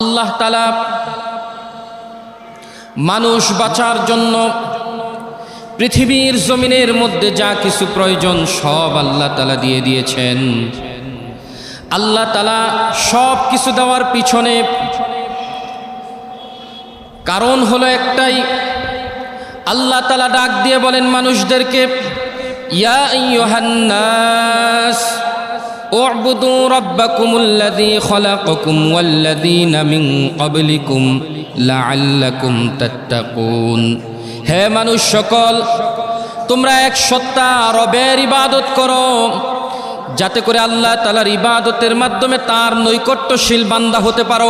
আল্লাহ তালা মানুষ বাঁচার জন্য পৃথিবীর জমিনের মধ্যে যা কিছু প্রয়োজন সব আল্লাহ তালা দিয়ে দিয়েছেন। আল্লাহ তালা সব কিছু দেওয়ার পিছনে কারণ হলো একটাই, আল্লাহ তালা ডাক দিয়ে বলেন মানুষদেরকে, ইয়া আইয়ুহান্নাস اعبدوا ربكم الذي خلقكم والذين من قبلكم لعلكم تتقون হে মানুষ সকল তোমরা এক সত্তা রবের ইবাদত করো যাতে করে আল্লাহ তালার ইবাদতের মাধ্যমে তার নৈকট্যশীল বান্দা হতে পারো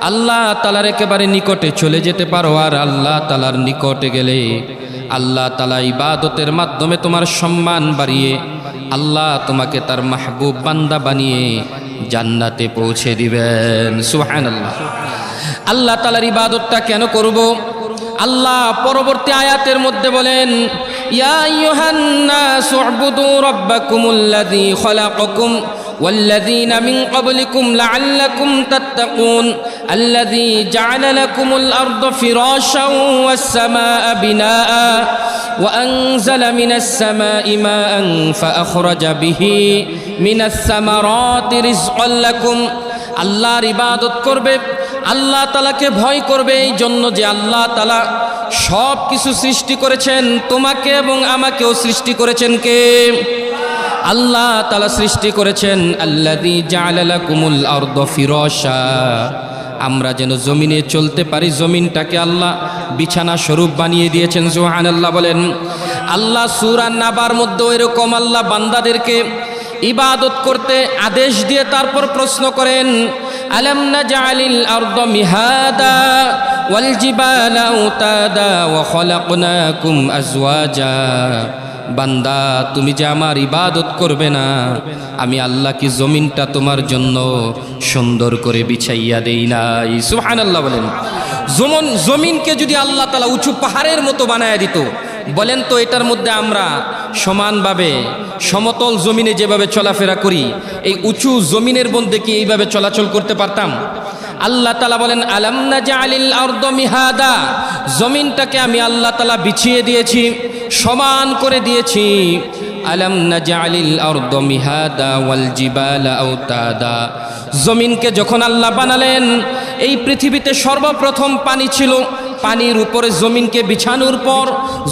আল্লাহ তালার একেবারে নিকটে চলে যেতে পারো আর আল্লাহ তালার নিকটে গেলে আল্লাহ তালা ইবাদতের মাধ্যমে তোমার সম্মান বাড়িয়ে আল্লাহ তোমাকে তার মাহবুব বান্দা বানিয়ে জান্নাতে পৌঁছে দিবেন সুহান আল্লাহ আল্লাহ তালার ইবাদতটা কেন করব আল্লাহ পরবর্তী আয়াতের মধ্যে বলেন ইয়া আইয়ুহান্নাসু উবুদু রাব্বাকুমুল্লাযী খলাকাকুম والذين من قبلكم لعلكم تتقون الذي جعل لكم الأرض فراشا والسماء بناء وأنزل من السماء ماء فأخرج به من الثمرات رزقا لكم আল্লাহর ইবাদত করবে আল্লাহ তালাকে ভয় করবে এই জন্য যে আল্লাহ তালা সব কিছু সৃষ্টি করেছেন তোমাকে এবং আমাকেও সৃষ্টি করেছেন কে আল্লাহ তালা সৃষ্টি করেছেন আল্লাদি জালালাকুমুল আরদ ফিরসা আমরা যেন জমিনে চলতে পারি, জমিনটাকে আল্লাহ বিছানা স্বরূপ বানিয়ে দিয়েছেন জোহান আল্লাহ বলেন। আল্লাহ সুরান নাবার মধ্যে এরকম আল্লাহ বান্দাদেরকে ইবাদত করতে আদেশ দিয়ে তারপর প্রশ্ন করেন, আলম না উতাদা বান্দা, তুমি যে আমার ইবাদত করবে না, আমি আল্লাহ কি জমিনটা তোমার জন্য সুন্দর করে বিছাইয়া দেই নাই। সুহান আল্লাহ বলেন। জমন, জমিনকে যদি আল্লাহ তালা উঁচু পাহাড়ের মতো বানায় দিত, বলেন তো এটার মধ্যে আমরা সমানভাবে সমতল জমিনে যেভাবে চলাফেরা করি, এই উঁচু জমিনের মধ্যে কি এইভাবে চলাচল করতে পারতাম? আল্লাহ তালা বলেন আলামনা জালিল আলিল মিহাদা? জমিনটাকে আমি আল্লাহ তালা বিছিয়ে দিয়েছি, সমান করে দিয়েছি। আলম নাজালিল আলিল মিহাদা ওয়াল জিবালা আওতাদা? জমিনকে যখন আল্লাহ বানালেন, এই পৃথিবীতে সর্বপ্রথম পানি ছিল পানির উপরে জমিনকে বিছানোর পর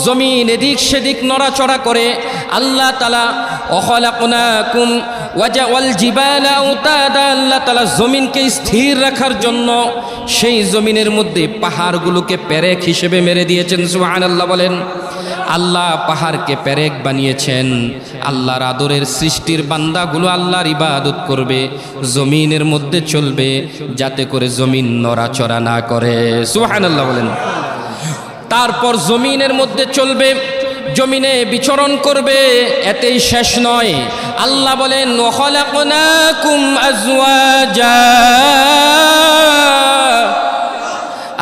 জমিন এদিক সেদিক নড়াচড়া করে আল্লাহ তালা অহলাকুম ওয়াজা ওয়াল জিবালা উতাদা আল্লাহ তালা জমিনকে স্থির রাখার জন্য সেই জমিনের মধ্যে পাহাড়গুলোকে প্যারেক হিসেবে মেরে দিয়েছেন সুহান আল্লাহ বলেন। আল্লাহ পাহাড়কে প্যারেক বানিয়েছেন। আল্লাহর আদরের সৃষ্টির বান্দাগুলো আল্লাহর ইবাদত করবে, জমিনের মধ্যে চলবে, যাতে করে জমিন নড়াচড়া না করে। সুহান আল্লাহ বলেন। তারপর জমিনের মধ্যে চলবে, জমিনে বিচরণ করবে, এতেই শেষ নয়। আল্লাহ বলেন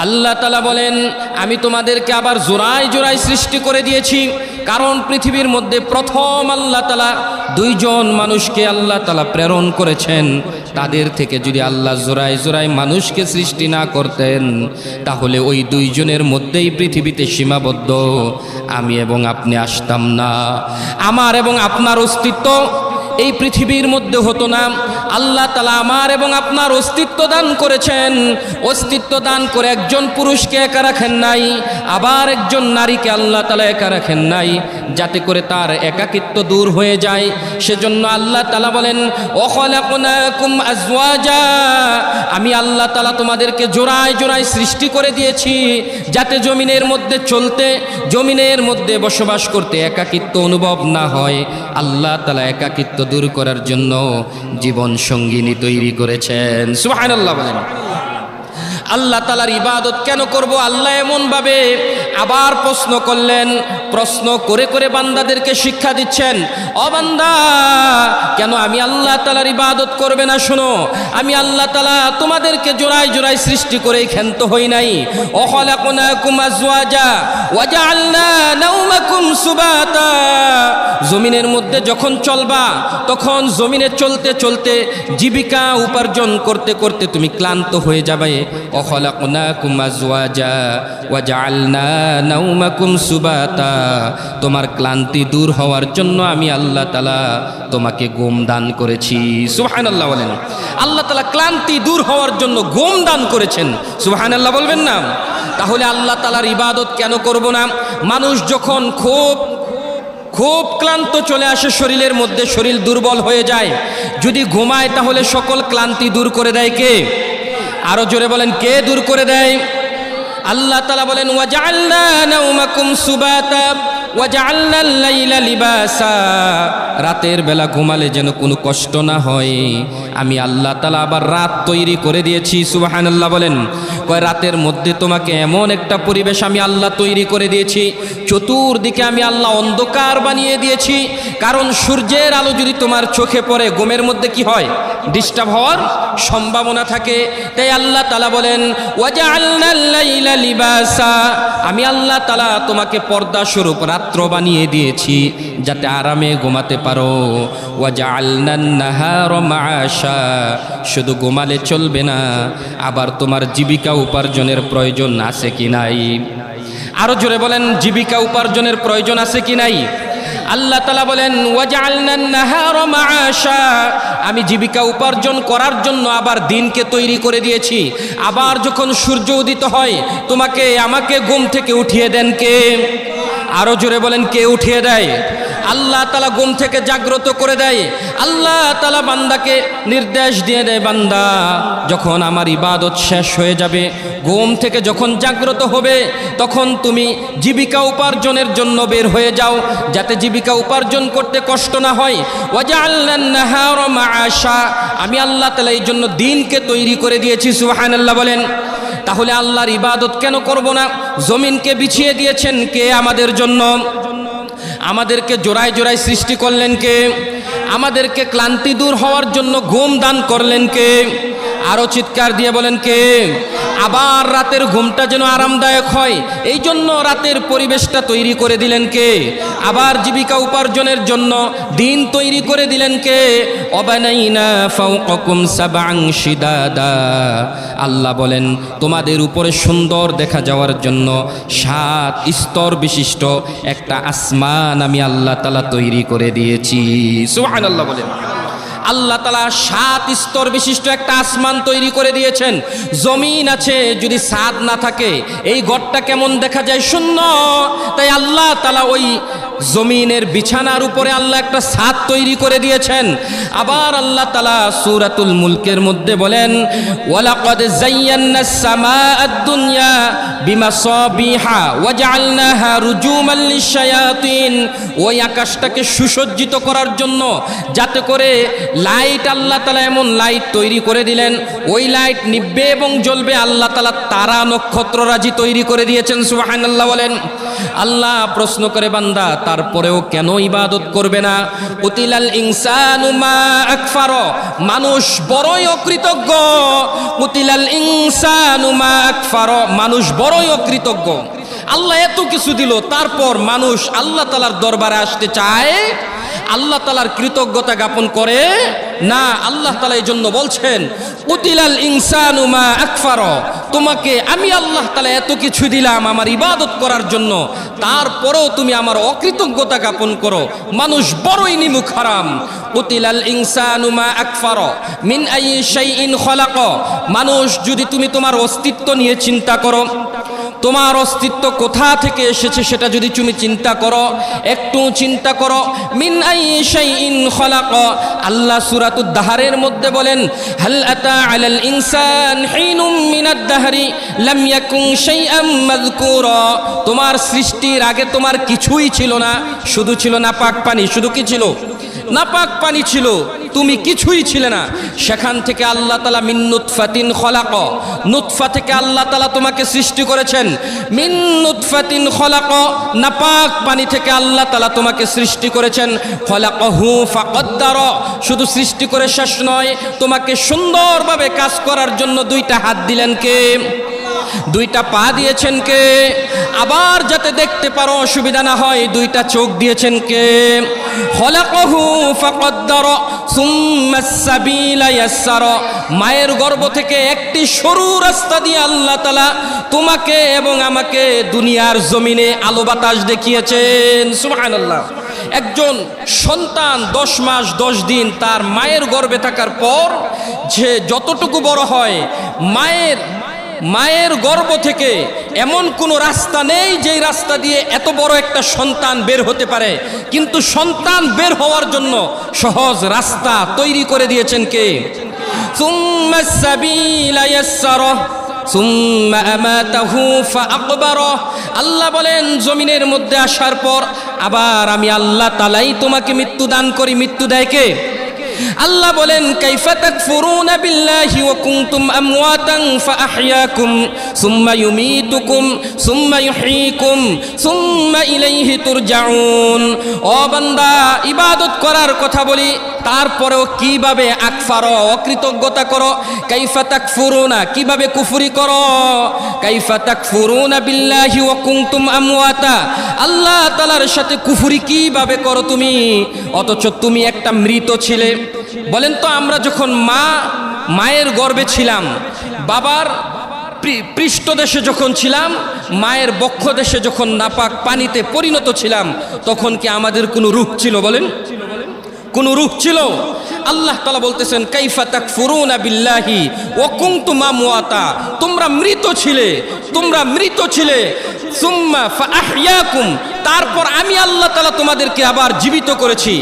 আল্লাহ তালা বলেন, আমি তোমাদেরকে আবার জোড়ায় জোড়ায় সৃষ্টি করে দিয়েছি, কারণ পৃথিবীর মধ্যে প্রথম আল্লাহ তালা দুইজন মানুষকে আল্লাহ তালা প্রেরণ করেছেন। তাদের থেকে যদি আল্লাহ জোড়ায় জোড়ায় মানুষকে সৃষ্টি না করতেন, তাহলে ওই দুইজনের মধ্যেই পৃথিবীতে সীমাবদ্ধ। আমি এবং আপনি আসতাম না। আমার এবং আপনার অস্তিত্ব এই পৃথিবীর মধ্যে হতো না। আল্লাহ তালা আমার এবং আপনার অস্তিত্ব দান করেছেন। অস্তিত্ব দান করে একজন পুরুষকে একা রাখেন নাই, আবার একজন নারীকে আল্লাহ তালা একা রাখেন নাই, যাতে করে তার একাকিত্ব দূর হয়ে যায়। সেজন্য আল্লাহ তালা বলেন আমি আল্লাহ তালা তোমাদেরকে জোড়ায় জোড়ায় সৃষ্টি করে দিয়েছি, যাতে জমিনের মধ্যে চলতে, জমিনের মধ্যে বসবাস করতে একাকিত্ব অনুভব না হয়। আল্লাহ তালা একাকিত্ব দূর করার জন্য জীবন সঙ্গিনী তৈরি করেছেন। সুহান আল্লাহ বলেন। আল্লাহ তালার ইবাদত কেন করব? আল্লাহ এমন ভাবে আবার প্রশ্ন করলেন, প্রশ্ন করে করে বান্দাদেরকে শিক্ষা দিচ্ছেন অবান্দা কেন আমি আল্লাহ তালার ইবাদত করবে না? শোনো, আমি আল্লাহ তালা তোমাদেরকে জোড়ায় জোড়ায় সৃষ্টি করে ক্ষান্ত হই নাই। জমিনের মধ্যে যখন চলবা, তখন জমিনে চলতে চলতে জীবিকা উপার্জন করতে করতে তুমি ক্লান্ত হয়ে যাবে। অখলাকুনাকুম আজওয়াজা ওয়াজআলনা নাওমাকুম সুবাতা তোমার ক্লান্তি দূর হওয়ার জন্য আমি আল্লাহ তালা তোমাকে গোম দান করেছি। সুবহানাল্লাহ বলেন। আল্লাহ তালা ক্লান্তি দূর হওয়ার জন্য গোম দান করেছেন। সুবহানাল্লাহ বলবেন না? তাহলে আল্লাহ তালার ইবাদত কেন করব না? মানুষ যখন খুব খুব ক্লান্ত চলে আসে শরীরের মধ্যে, শরীর দুর্বল হয়ে যায়। যদি ঘুমায় তাহলে সকল ক্লান্তি দূর করে দেয় কে? আরও জোরে বলেন, কে দূর করে দেয়? আল্লাহ তালা বলেন রাতের বেলা ঘুমালে যেন কোনো কষ্ট না হয়। আমি আল্লাহ তালা আবার রাত তৈরি করে দিয়েছি, সুবহানাল্লাহ বলেন। কয়, রাতের মধ্যে তোমাকে এমন একটা পরিবেশ আমি আল্লাহ তৈরি করে দিয়েছি, চতুর্দিকে আমি আল্লাহ অন্ধকার বানিয়ে দিয়েছি, কারণ সূর্যের আলো যদি তোমার চোখে পড়ে, ঘুমের মধ্যে কি হয়? ডিস্টার্ব হওয়ার সম্ভাবনা থাকে। তাই আল্লাহ তালা বলেন আল-লাইলা লিবাসা। আমি আল্লাহ তালা তোমাকে পর্দা স্বরূপ রাত্র বানিয়ে দিয়েছি। যাতে আরামে ঘুমাতে পারো। মাআশা, শুধু ঘুমালে চলবে না, আবার তোমার জীবিকা উপার্জনের প্রয়োজন আছে কি নাই? আরও জোরে বলেন, জীবিকা উপার্জনের প্রয়োজন আছে কি নাই? আল্লাহ তালা বলেন আমি জীবিকা উপার্জন করার জন্য আবার দিনকে তৈরি করে দিয়েছি। আবার যখন সূর্য উদিত হয়, তোমাকে, আমাকে ঘুম থেকে উঠিয়ে দেন কে? আরও জোরে বলেন, কে উঠিয়ে দেয়? আল্লাহ তালা ঘুম থেকে জাগ্রত করে দেয়। আল্লাহ তালা বান্দাকে নির্দেশ দিয়ে দেয়, বান্দা, যখন আমার ইবাদত শেষ হয়ে যাবে, ঘুম থেকে যখন জাগ্রত হবে, তখন তুমি জীবিকা উপার্জনের জন্য বের হয়ে যাও, যাতে জীবিকা উপার্জন করতে কষ্ট না হয়। নাহারা মাআশা। আমি আল্লাহ তালা এই জন্য দিনকে তৈরি করে দিয়েছি, সুবহানাল্লাহ বলেন। তাহলে আল্লাহর ইবাদত কেন করব না? জমিনকে বিছিয়ে দিয়েছেন কে আমাদের জন্য? আমাদেরকে জোড়ায় জোড়ায় সৃষ্টি করলেন কে? আমাদেরকে ক্লান্তি দূর হওয়ার জন্য ঘুম দান করলেন কে? আরও চিৎকার দিয়ে বলেন কে? আবার রাতের ঘুমটা যেন আরামদায়ক হয়। এই জন্য রাতের পরিবেশটা তৈরি করে দিলেন কে? আবার জীবিকা উপার্জনের জন্য দিন তৈরি করে দিলেন কে? আল্লাহ বলেন, তোমাদের উপরে সুন্দর দেখা যাওয়ার জন্য সাত স্তর বিশিষ্ট একটা আসমান আমি আল্লাহ তালা তৈরি করে দিয়েছি। সুহান আল্লাহ বলেন। আল্লাহ তালা সাত স্তর বিশিষ্ট একটা আসমান তৈরি করে দিয়েছেন। জমিন আছে, যদি সাদ না থাকে, এই ঘরটা কেমন দেখা যায়? শূন্য। তাই আল্লাহ তালা ওই জমিনের বিছানার উপরে আল্লাহ একটা সাদ তৈরি করে দিয়েছেন। আবার আল্লাহ তালা সুরাতুল মুলকের মধ্যে বলেন, ওয়ালাকাদ যায়্যান্না সামাআদ দুনিয়া বিমাসাবিহা ওয়াজআলনাহা রুজুমান লিশ-শায়াতিন ওই আকাশটাকে সুসজ্জিত করার জন্য যাতে করে লাইট আল্লাহ তালা এমন লাইট তৈরি করে দিলেন। ওই লাইট নিববে এবং জ্বলবে আল্লাহ তালা তারা নক্ষত্ররাজি তৈরি করে দিয়েছেন, সুবহানাল্লাহ বলেন। আল্লাহ প্রশ্ন করে, বান্দা তারপরেও কেন ইবাদত করবে না? উতিলাল ইনসানু মা আকফার। মানুষ বড়ই অকৃতজ্ঞ। উতিলাল ইনসানু মা আকফার। মানুষ বড়ই অকৃতজ্ঞ। আল্লাহ এত কিছু দিল, তারপর মানুষ আল্লাহ তালার দরবারে আসতে চায় আল্লাহ তালার কৃতজ্ঞতা জ্ঞাপন করে, না, আল্লাহ তালা এই জন্য বলছেন, উতিলাল ইনসানুমা আকফার তোমাকে আমি আল্লাহ তালা এত কিছু দিলাম আমার ইবাদত করার জন্য, তারপরেও তুমি আমার অকৃতজ্ঞতা জ্ঞাপন করো, মানুষ বড়ই নিমুখ হারাম। উতিলাল ইনসানুমা আকফার মিন আই শাইইন খলাক, মানুষ যদি তুমি তোমার অস্তিত্ব নিয়ে চিন্তা করো তোমার অস্তিত্ব কোথা থেকে এসেছে সেটা যদি তুমি চিন্তা করো, একটু চিন্তা করো। মিন শাইইন খলাক। আল্লাহ সূরাতুদ দাহরের মধ্যে বলেন, হাল আতা আলাল ইনসান হিনুম মিনাদ দাহরি লাম ইয়াকুন শাইআম মাযকুরা। তোমার সৃষ্টির আগে তোমার কিছুই ছিল না, শুধু ছিল না পাক পানি। শুধু কি ছিল? নাপাক পানি ছিল। তুমি কিছুই ছিলে না। সেখান থেকে আল্লাহ তালা মিন্নুৎফাতিন খলাক। নুৎফা থেকে আল্লাহ তালা তোমাকে সৃষ্টি করেছেন। মিন্নুৎফাতিন খলাক, নাপাক পানি থেকে আল্লাহ তালা তোমাকে সৃষ্টি করেছেন। খলাক হু ফাকদ্দার, শুধু সৃষ্টি করে শেষ নয়, তোমাকে সুন্দরভাবে কাজ করার জন্য দুইটা হাত দিলেন কে? দুইটা পা দিয়েছেন কে? আবার যাতে দেখতে পারো অসুবিধা না হয়, দুইটা চোখ দিয়েছেন কে? খলাকহু ফাকদ্দার মায়ের গর্ভ থেকে একটি সরু রাস্তা দিয়ে আল্লাহ তাআলা তোমাকে এবং আমাকে দুনিয়ার জমিনে আলো বাতাস দেখিয়েছেন। সুবহানাল্লাহ। একজন সন্তান দশ মাস, দশ দিন তার মায়ের গর্ভে থাকার পর যে যতটুকু বড় হয়, মায়ের মায়ের গর্ভ থেকে এমন কোনো রাস্তা নেই যেই রাস্তা দিয়ে এত বড় একটা সন্তান বের হতে পারে। কিন্তু সন্তান বের হওয়ার জন্য সহজ রাস্তা তৈরি করে দিয়েছেন কে? আল্লাহ বলেন, জমিনের মধ্যে আসার পর আবার আমি আল্লাহ তালাই তোমাকে মৃত্যু দান করি। মৃত্যু দেয় কে? আল্লাহ বলেন, কাইফা তাকফুরুনা বিল্লাহি ওয়া কুনতুম আমওয়াতান ফাআহইয়াকুম, সুম্মা ইউমীতুকুম, সুম্মা ইউহয়িকুম সুম্মা ইলাইহি তুরজাউন। ও বান্দা, ইবাদত করার কথা বলি, তারপরেও কীভাবে আকফার, অকৃতজ্ঞতা করো? কাইফা তাকফুরুনা কীভাবে কুফরি করো? কাইফা তাকফুরুনা বিল্লাহি ওয়া কুনতুম আমওয়াতা আল্লাহ তাআলার সাথে কুফরি কীভাবে করো তুমি? অথচ তুমি একটা মৃত ছিলে। বলেন তো, আমরা যখন মা, মায়ের গর্বে ছিলাম, বাবার পৃষ্ঠদেশে যখন ছিলাম, মায়ের বক্ষ দেশে যখন নাপাক পানিতে পরিণত ছিলাম, তখন কি আমাদের কোনো রূপ ছিল বলেন? কোন রূপ ছিল? আল্লাহ তালা বলতেছেন, কাইফা তাক ফুরুনা বিল্লাহি ও কুংতুম আমওয়াতা তোমরা মৃত ছিলে, তোমরা মৃত ছিলে। সুম্মা তারপর আমি আল্লাহ তালা তোমাদেরকে আবার জীবিত করেছি।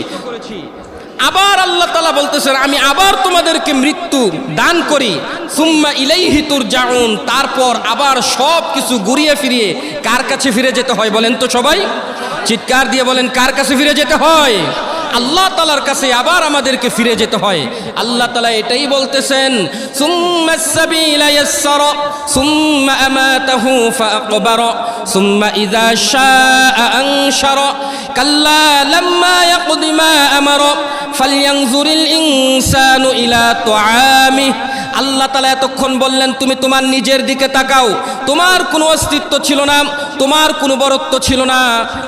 আবার আল্লাহ তালা বলতেছেন, আমি আবার তোমাদেরকে মৃত্যু দান করি। সুম্মা ইলাইহি তুরজাউন। তারপর আবার সব কিছু ঘুরিয়ে ফিরিয়ে কার কাছে ফিরে যেতে হয় বলেন তো সবাই? চিৎকার দিয়ে বলেন, কার কাছে ফিরে যেতে হয়? আল্লাহ তালার কাছে আবার আমাদেরকে ফিরে যেতে হয়। আল্লাহ তালা এটাই বলতেছেন কাল্লা লাম্মা ইয়াকদি মা আমারা ফালয়ানজুরিল ইনসানু ইলা তুআমিহি আল্লাহ তালা এতক্ষণ বললেন, তুমি তোমার নিজের দিকে তাকাও। তোমার কোনো অস্তিত্ব ছিল না, তোমার কোনো বরত্ব ছিল না।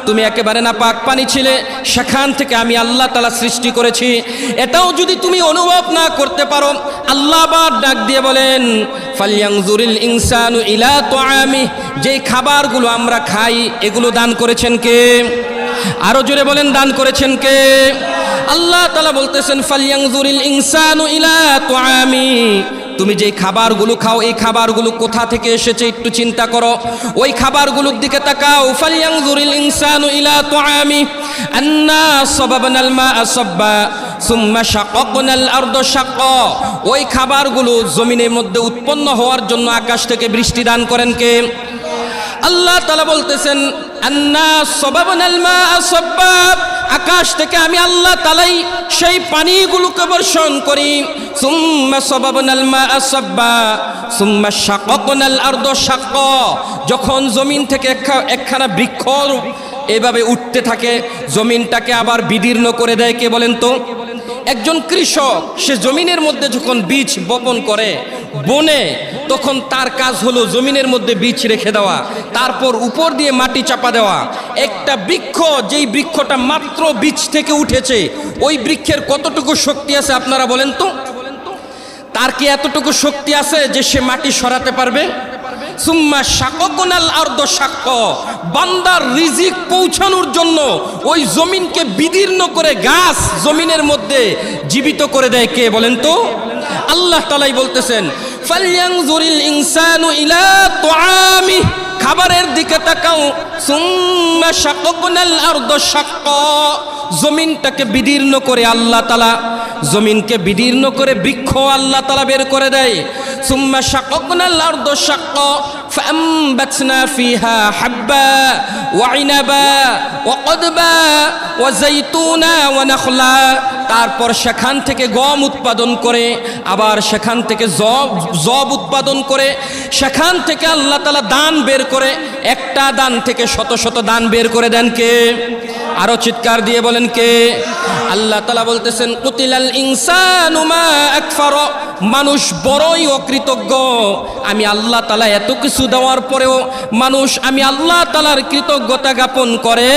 তুমি একেবারে না পাক পানি ছিলে। সেখান থেকে আমি আল্লাহ তালা সৃষ্টি করেছি। এটাও যদি তুমি অনুভব না করতে পারো, আল্লাহ আবার ডাক দিয়ে বলেন ফালিয়াংজুরিল ইনসানু ইলা তোয়ামি। যেই খাবারগুলো আমরা খাই, এগুলো দান করেছেন কে? আরও জোরে বলেন, দান করেছেন কে? আল্লাহ তালা বলতেছেন ফালিয়াংজুরিল ইনসানু ইলা তোয়ামি তুমি যে খাবারগুলো খাও, এই খাবারগুলো কোথা থেকে এসেছে একটু চিন্তা করো। ওই খাবারগুলোর দিকে তাকাও। ফালিয়াংজুরিল ইনসানু ইলা তোয়ামি আন্না সাবাবনাল মা সাব্বা। সুম্মা শাকাকনাল আরদ শাক্কা। ওই খাবারগুলো জমিনের মধ্যে উৎপন্ন হওয়ার জন্য আকাশ থেকে বৃষ্টি দান করেন কে? আল্লাহ তালা বলতেছেন, আন্না সবাবনাল মা সব্বাব আকাশ থেকে আমি আল্লাহ তালাই সেই পানিগুলোকে বর্ষণ করি। যখন জমিন থেকে একখা- একখানা বৃক্ষ এভাবে উঠতে থাকে, জমিনটাকে আবার বিদীর্ণ করে দেয় কে বলেন তো? একজন কৃষক, সে জমিনের মধ্যে যখন বীজ বপন করে, বনে, তখন তার কাজ হলো জমিনের মধ্যে বীজ রেখে দেওয়া, তারপর উপর দিয়ে মাটি চাপা দেওয়া। একটা বৃক্ষ, যেই বৃক্ষটা মাত্র বীজ থেকে উঠেছে, ওই বৃক্ষের কতটুকু শক্তি আছে আপনারা বলেন তো? তার কি এতটুকু শক্তি আছে যে সে মাটি সরাতে পারবে? সুম্মা শাকনাল আর্দ শাক্ক। বান্দার রিজিক পৌঁছানোর জন্য ওই জমিনকে বিদীর্ণ করে গাছ জমিনের মধ্যে জীবিত করে দেয় কে বলেন তো? আল্লাহ তালাই বলতেছেন ফালয়ানজুরিল ইনসানু ইলা তুআমি। খাবারের দিকে তাকাও, সুম্মা শাকনাল আর্দ শাক্ক। জমিনটাকে বিদীর্ণ করে আল্লাহ তালা জমিনকে বিদীর্ণ করে বৃক্ষ আল্লাহ তালা বের করে দেয়। সুম্মা শাককনাল আরদ শাক্কা فأنبتنا فيها حبا وعنبا وقضبا وزيتونا ونخلا তারপর সেখান থেকে গম উৎপাদন করে আবার সেখান থেকে জব জব উৎপাদন করে সেখান থেকে আল্লাহ তালা দান বের করে একটা দান থেকে শত শত দান বের করে দেন কে আরও চিৎকার দিয়ে বলেন কে? আল্লাহ তালা বলতেছেন, কুতিলাল ইনসান মানুষ বড়ই অকৃতজ্ঞ। আমি আল্লাহ তালা এত কিছু দেওয়ার পরেও মানুষ আমি আল্লাহ তালার কৃতজ্ঞতা জ্ঞাপন করে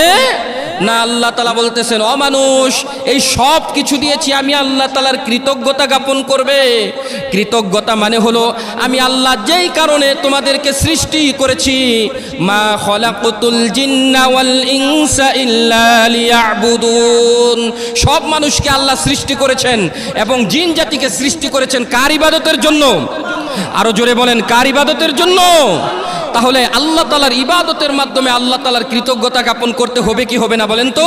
না আল্লাহ তালা বলতেছেন, অমানুষ, এই সব কিছু দিয়েছি আমি আল্লাহ তালার কৃতজ্ঞতা জ্ঞাপন করবে। কৃতজ্ঞতা মানে হলো, আমি আল্লাহ যেই কারণে তোমাদেরকে সৃষ্টি করেছি, মা সব মানুষকে আল্লাহ সৃষ্টি করেছেন এবং জিন জাতিকে সৃষ্টি করেছেন কার ইবাদতের জন্য? আরও জোরে বলেন, কার ইবাদতের জন্য? তাহলে আল্লাহ তালার ইবাদতের মাধ্যমে আল্লাহ তালার কৃতজ্ঞতা জ্ঞাপন করতে হবে কি হবে না বলেন তো?